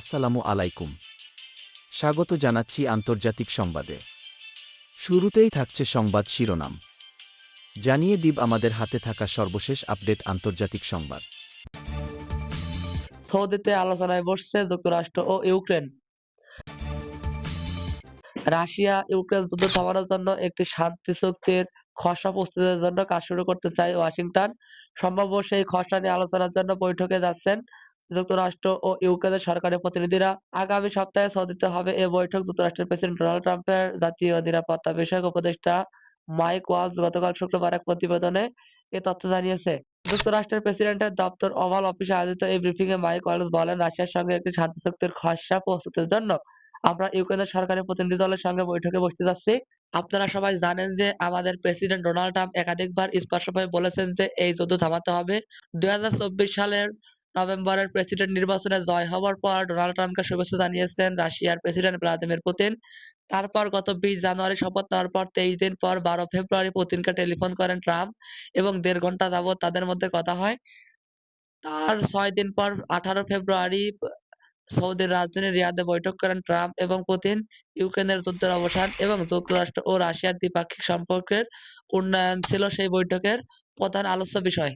আসসালামু আলাইকুম। স্বাগত জানাচ্ছি আন্তর্জাতিক সংবাদে। শুরুতেই থাকছে সংবাদ শিরোনাম। জানিয়ে দিব আমাদের হাতে থাকা সর্বশেষ আপডেট আন্তর্জাতিক সংবাদ। সৌদিতে আলোচনায় বসছে যুক্তরাষ্ট্র ও ইউক্রেন। রাশিয়া ইউক্রেন যুদ্ধ থামানোর জন্য একটি শান্তি চুক্তির খসড়া প্রস্তুতের জন্য কাজ শুরু করতে চায় ওয়াশিংটন। সম্ভাব্য সেই খসড়া নিয়ে আলোচনার জন্য বৈঠকে যাচ্ছেন যুক্তরাষ্ট্র ও ইউক্রেনের সরকারি প্রতিনিধিরা আগামী সপ্তাহে সৌদিতে হবে এ বৈঠক। যুক্তরাষ্ট্রের প্রেসিডেন্ট ডোনাল্ড ট্রাম্পের জাতীয় নিরাপত্তা বিষয়ক উপদেষ্টা মাইক ওয়ালস গতকাল শুক্রবার এক প্রতিবেদনে এ তথ্য জানিয়েছে। যুক্তরাষ্ট্রের প্রেসিডেন্টের দপ্তর ওভাল অফিসে আয়োজিত এই ব্রিফিং এ মাইক ওয়ালস বলেন, রাশিয়ার সঙ্গে একটি শান্তি চুক্তির খসড়া প্রস্তুতের জন্য আমরা ইউক্রেনের সরকারি প্রতিনিধি দলের সঙ্গে বৈঠকে বসতে যাচ্ছি। আপনারা সবাই জানেন যে আমাদের প্রেসিডেন্ট ডোনাল্ড ট্রাম্প একাধিকবার স্পষ্টভাবে বলেছেন যে এই যুদ্ধ থামাতে হবে। দুই হাজার চব্বিশ সালের নভেম্বরের প্রেসিডেন্ট নির্বাচনে জয় হওয়ার পর ডোনাল্ড ট্রাম্পকে শুভেচ্ছা জানিয়েছেন রাশিয়ার প্রেসিডেন্ট ভ্লাদিমির পুতিন। তারপর গত বিশ জানুয়ারি শপথ নেওয়ার পর তেইশ দিন পর বারো ফেব্রুয়ারি পুতিনকে টেলিফোন করেন ট্রাম্প এবং দেড় ঘণ্টা যাবত তাদের মধ্যে কথা হয়। তার ছয় দিন পর আঠারো ফেব্রুয়ারি সৌদির রাজধানী রিয়াদে বৈঠক করেন ট্রাম্প এবং পুতিন। ইউক্রেনের যুদ্ধের অবসান এবং যুক্তরাষ্ট্র ও রাশিয়ার দ্বিপাক্ষিক সম্পর্কের উন্নয়ন ছিল সেই বৈঠকের প্রধান আলোচ্য বিষয়।